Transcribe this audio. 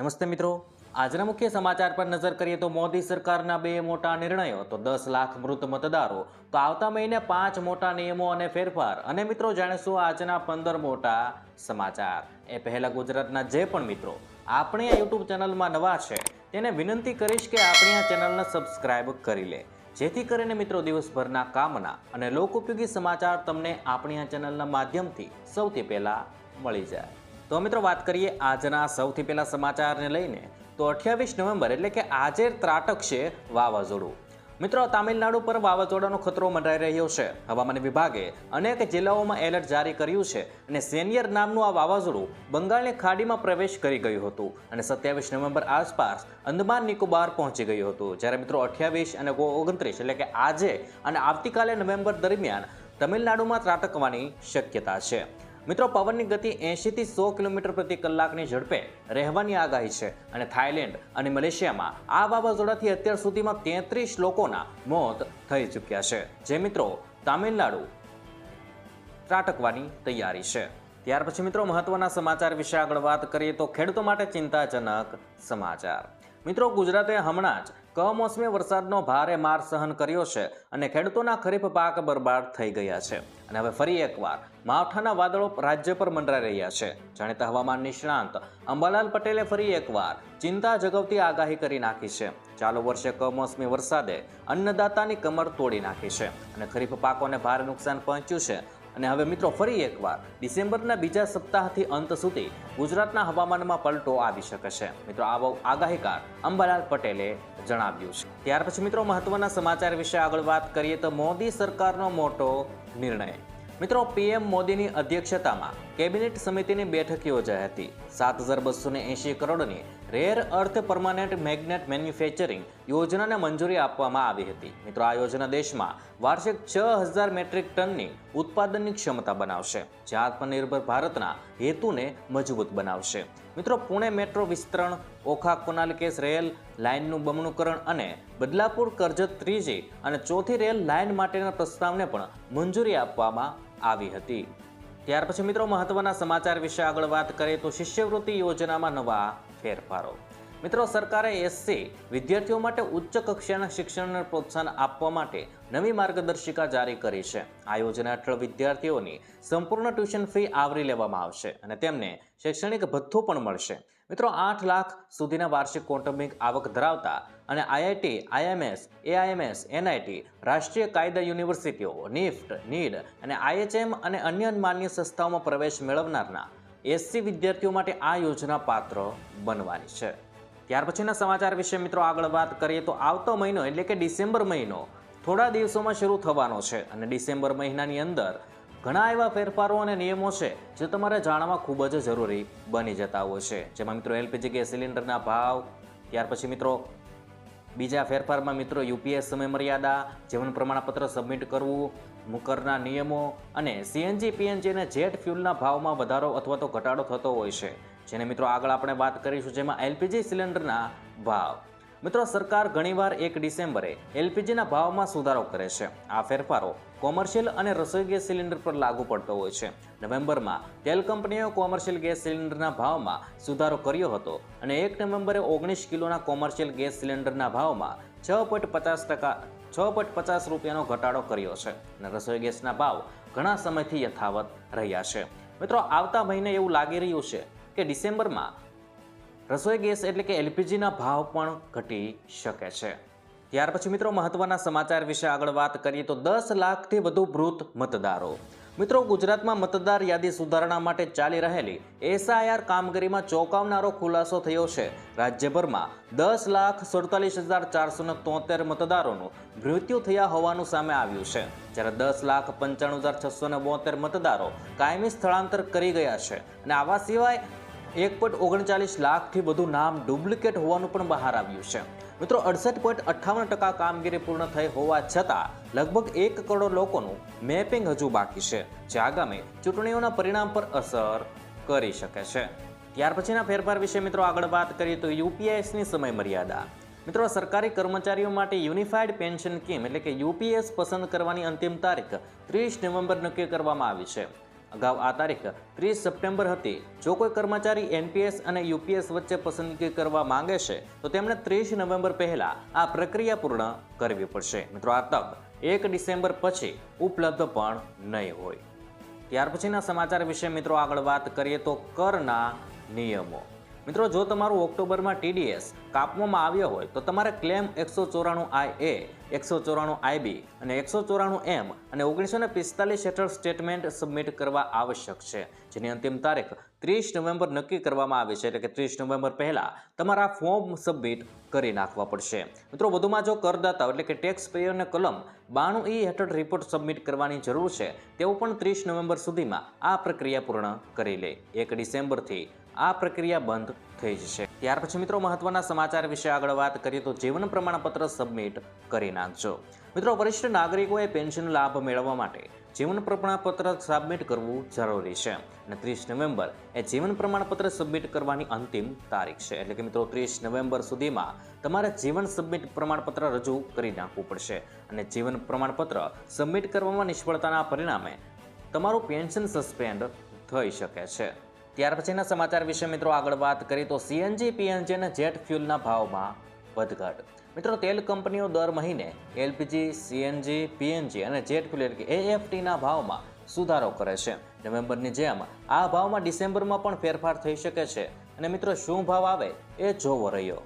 નમસ્તે મિત્રો. આજના મુખ્ય સમાચાર પર નજર કરીએ તો મોદી સરકારના બે મોટા નિર્ણયો, તો દસ લાખ મૃત મતદારો, તો આવતા મહિને પાંચ મોટા નિયમો અને ફેરફાર. અને મિત્રો, જાણીશું આજના પંદર મોટા સમાચાર. એ પહેલા ગુજરાતના જે પણ મિત્રો, આપણી આ યુટ્યુબ ચેનલમાં નવા છે, તેને વિનંતી કરીશ કે આપણી આ ચેનલને સબસ્ક્રાઇબ કરી લે. જેથી કરીને મિત્રો, દિવસભરના કામના અને લોકોપયોગી સમાચાર તમને આપણી આ ચેનલના માધ્યમથી સૌથી પહેલાં મળી જાય. તો મિત્રો વાત કરીએ આજના સૌથી પહેલા સમાચારને લઈને, તો અઠ્યાવીસ નવેમ્બર એટલે કે આજે ત્રાટક છે વાવાઝોડું. મિત્રો, તામિલનાડુ પર વાવાઝોડાનો ખતરો મંડાઈ રહ્યો છે. હવામાન વિભાગે અનેક જિલ્લાઓમાં એલર્ટ જારી કર્યું છે અને સેનિયર નામનું આ વાવાઝોડું બંગાળની ખાડીમાં પ્રવેશ કરી ગયું હતું અને સત્યાવીસ નવેમ્બર આસપાસ અંદમાન નિકોબાર પહોંચી ગયું હતું. જ્યારે મિત્રો અઠ્યાવીસ અને ઓગણત્રીસ એટલે કે આજે અને આવતીકાલે નવેમ્બર દરમિયાન તમિલનાડુમાં ત્રાટકવાની શક્યતા છે. મિત્રો, પવનની ગતિ એંશીથી સો કિલોમીટર પ્રતિ કલાકની ઝડપે રહેવાની આગાહી છે અને થાઇલેન્ડ અને મલેશિયામાં આ વાવાઝોડાથી અત્યાર સુધીમાં તેત્રીસ લોકોના મોત થઈ ચૂક્યા છે. જે મિત્રો, તામિલનાડુ ત્રાટકવાની તૈયારી છે. ત્યાર પછી મિત્રો, મહત્વના સમાચાર વિશે આગળ વાત કરીએ તો ખેડૂતો માટે ચિંતાજનક સમાચાર. મિત્રો, ગુજરાતે હમણાં જ કમોસમી વરસાદનો ભારે માર સહન કર્યો છે અને ખેડૂતોના ખરીફ પાક બરબાદ થઈ ગયા છે. અને હવે ફરી એકવાર માવઠાના વાદળો રાજ્ય પર મંડરાઈ રહ્યા છે. જાણીતા હવામાન નિષ્ણાંત અંબાલાલ પટેલે ફરી એકવાર ચિંતા જગવતી આગાહી કરી નાખી છે. ચાલુ વર્ષે કમોસમી વરસાદે અન્નદાતાની કમર તોડી નાખી છે. અને ખરીફ પાકોને ભારે નુકસાન પહોંચ્યું છે. અને હવે મિત્રો ફરી એકવાર, ડિસેમ્બરના બીજા સપ્તાહથી અંત સુધી ગુજરાતના હવામાનમાં પલટો આવી શકે છે. મિત્રો, આવો આગાહીકાર અંબાલાલ પટેલે જણાવ્યું છે. ત્યાર પછી મિત્રો, મહત્વના સમાચાર વિશે આગળ વાત કરીએ તો મોદી સરકારનો મોટો નિર્ણય. મિત્રો, પીએમ મોદીની અધ્યક્ષતામાં કેબિનેટ સમિતિની બેઠક યોજાઈ હતી. સાત હજાર બસો એંશી કરોડની rare earth permanent magnet manufacturing યોજનાને મંજૂરી આપવામાં આવી હતી. મિત્રો, આ યોજના દેશમાં વાર્ષિક છ હજાર મેટ્રિક ટનની ઉત્પાદનની ક્ષમતા બનાવશે, જે આત્મનિર્ભર ભારતના હેતુને મજબૂત બનાવશે. મિત્રો, પુણે મેટ્રો વિસ્તરણ, ઓખા કોનાલ કેસ રેલ લાઇનનું બમણુકરણ અને બદલાપુર કરજત ત્રીજી અને ચોથી રેલ લાઇન માટેના પ્રસ્તાવને પણ મંજૂરી આપવામાં આવી હતી. ત્યાર પછી મિત્રો મહત્વના સમાચાર વિશે આગળ વાત કરીએ તો શિષ્યવૃત્તિ યોજનામાં નવા ફેરફારો. મિત્રો, સરકારે એસસી વિદ્યાર્થીઓ માટે ઉચ્ચ કક્ષાના શિક્ષણને પ્રોત્સાહન આપવા માટે નવી માર્ગદર્શિકા જારી કરી છે. આ યોજના હેઠળ વિદ્યાર્થીઓની સંપૂર્ણ ટ્યુશન ફી આવરી લેવામાં આવશે અને તેમને શૈક્ષણિક ભથ્થું પણ મળશે. મિત્રો, આઠ લાખ સુધીના વાર્ષિક કૌટુંબિક આવક ધરાવતા અને આઈઆઈટી, આઈએમએસ, એઆઈએમએસ, એનઆઈટી, રાષ્ટ્રીય કાયદા યુનિવર્સિટીઓ, નિફ્ટ, નીડ અને આઈએચએમ અને અન્ય માન્ય સંસ્થાઓમાં પ્રવેશ મેળવનારના એસસી વિદ્યાર્થીઓ માટે આ યોજના પાત્ર બનવાની છે. ત્યાર પછીના સમાચાર વિશે મિત્રો આગળ વાત કરીએ તો આવતો મહિનો એટલે કે ડિસેમ્બર મહિનો થોડા દિવસોમાં શરૂ થવાનો છે અને ડિસેમ્બર મહિનાની અંદર ઘણા એવા ફેરફારો અને નિયમો છે જે તમારે જાણવા ખૂબ જ જરૂરી બની જતા હોય છે. જેમાં મિત્રો એલપીજી ગેસ સિલિન્ડરના ભાવ, ત્યાર પછી મિત્રો બીજા ફેરફારમાં મિત્રો યુપીએસ સમય મર્યાદા જીવન પ્રમાણપત્ર સબમિટ કરવું, મુકરના નિયમો અને સીએનજી, પીએનજી અને જેટ ફ્યુલના ભાવમાં વધારો અથવા તો ઘટાડો થતો હોય છે. જેને મિત્રો આગળ આપણે વાત કરીશું જેમાં એલપીજી સિલિન્ડરના ભાવ. મિત્રો, સરકાર ઘણીવાર એક ડિસેમ્બરે એલપીજીના ભાવમાં સુધારો કરે છે. આ ફેરફારો કોમર્શિયલ અને રસોઈ ગેસ સિલિન્ડર પર લાગુ પડતો હોય છે. નવેમ્બરમાં તેલ કંપનીઓ કોમર્શિયલ ગેસ સિલિન્ડરના ભાવમાં સુધારો કર્યો હતો અને એક નવેમ્બરે ઓગણીસ કિલોના કોમર્શિયલ ગેસ સિલિન્ડરના ભાવમાં છ પોઈન્ટ પચાસ ટકા, છ પોઈન્ટ પચાસ રૂપિયાનો ઘટાડો કર્યો છે અને રસોઈ ગેસના ભાવ ઘણા સમયથી યથાવત રહ્યા છે. મિત્રો, આવતા મહિને એવું લાગી રહ્યું છે કે ડિસેમ્બરમાં રસોઈ ગેસ એટલે કે એલપીજીના ભાવ પણ ઘટી શકે છે. ત્યાર પછી મિત્રો મહત્વના સમાચાર વિશે આગળ વાત કરીએ તો દસ લાખથી વધુ મૃત મતદારો. મિત્રો ગુજરાતમાં મતદાર યાદી સુધારણા માટે ચાલી રહેલી એસઆઈઆર કામગીરીમાં ચોંકાવનારો ખુલાસો થયો છે. રાજ્યભરમાં દસ લાખ સુડતાલીસ હજાર ચારસો તોતેર મતદારોનું મૃત્યુ થયા હોવાનું સામે આવ્યું છે. જ્યારે દસ લાખ પંચાણું હજાર છસો બોતેર મતદારો કાયમી સ્થળાંતર કરી ગયા છે. અને આવા સિવાય એક પોઈન્ટ ઓગણચાલીસ લાખથી વધુ નામ ડુપ્લિકેટ હોવાનું પણ બહાર આવ્યું છે. મિત્રો, અડસઠ પોઈન્ટ અઠ્ઠાવન ટકા કામગીરી પૂર્ણ થઈ હોવા છતાં લગભગ એક કરોડ લોકોનું મેપિંગ હજુ બાકી છે, જે આગામી ચૂંટણીઓના પરિણામ પર અસર કરી શકે છે. ત્યાર પછીના ફેરફાર વિશે મિત્રો આગળ વાત કરીએ તો યુપીએસની સમય મર્યાદા મિત્રો, સરકારી કર્મચારીઓ માટે યુનિફાઈડ પેન્શન સ્કીમ એટલે કે યુપીએસ પસંદ કરવાની અંતિમ તારીખ ત્રીસ નવેમ્બર નક્કી કરવામાં આવી છે. અગાઉ આ તારીખ ત્રીસ સપ્ટેમ્બર હતી. જો કોઈ કર્મચારી એનપીએસ અને યુપીએસ વચ્ચે પસંદગી કરવા માંગે છે, તો તેમણે ત્રીસ નવેમ્બર પહેલા આ પ્રક્રિયા પૂર્ણ કરવી પડશે. મિત્રો, આ તક એક ડિસેમ્બર પછી ઉપલબ્ધ પણ નહીં હોય. ત્યાર પછીના સમાચાર વિશે મિત્રો આગળ વાત કરીએ તો કરના નિયમો. મિત્રો, જો તમારું ઓક્ટોબરમાં ટીડીએસ કાપવામાં આવ્યો હોય, તો તમારે ક્લેમ એકસો ચોરાણું આઈ એ, એકસો ચોરાણું આઈબી અને એકસો ચોરાણું એમ અને ઓગણીસો ને પિસ્તાલીસ હેઠળ સ્ટેટમેન્ટ સબમિટ કરવા આવશ્યક છે. જેની અંતિમ તારીખ ત્રીસ નવેમ્બર નક્કી કરવામાં આવી છે. એટલે કે ત્રીસ નવેમ્બર પહેલાં તમારા ફોર્મ સબમિટ કરી નાખવા પડશે. મિત્રો, વધુમાં જો કરદાતા એટલે કે ટેક્સ પેયરને કલમ બાણું ઈ હેઠળ રિપોર્ટ સબમિટ કરવાની જરૂર છે, તેઓ પણ ત્રીસ નવેમ્બર સુધીમાં આ પ્રક્રિયા પૂર્ણ કરી લે. એક ડિસેમ્બરથી આ પ્રક્રિયા બંધ થઈ જશે. ત્યાર પછી મિત્રો મહત્વના સમાચાર વિશે આગળ વાત કરીએ તો જીવન પ્રમાણપત્ર સબમિટ કરી નાખજો. મિત્રો વરિષ્ઠ નાગરિકોએ પેન્શન લાભ મેળવવા માટે જીવન પ્રમાણપત્ર સબમિટ કરવું જરૂરી છે અને ત્રીસ નવેમ્બર એ જીવન પ્રમાણપત્ર સબમિટ કરવાની અંતિમ તારીખ છે. એટલે કે મિત્રો ત્રીસ નવેમ્બર સુધીમાં તમારે જીવન સબમિટ પ્રમાણપત્ર રજૂ કરી નાખવું પડશે અને જીવન પ્રમાણપત્ર સબમિટ કરવામાં નિષ્ફળતાના પરિણામે તમારું પેન્શન સસ્પેન્ડ થઈ શકે છે. ત્યાર પછીના સમાચાર વિશે મિત્રો આગળ વાત કરીએ તો સીએનજી પીએનજી અને જેટ ફ્યુલના ભાવમાં વધઘટ. મિત્રો, તેલ કંપનીઓ દર મહિને એલપીજી સીએનજી પીએનજી અને જેટ ફ્યુલ એટલે કે એએફટીના ભાવમાં સુધારો કરે છે. નવેમ્બરની જેમ આ ભાવમાં ડિસેમ્બરમાં પણ ફેરફાર થઈ શકે છે. અને મિત્રો, શું ભાવ આવે એ જોવો રહ્યો.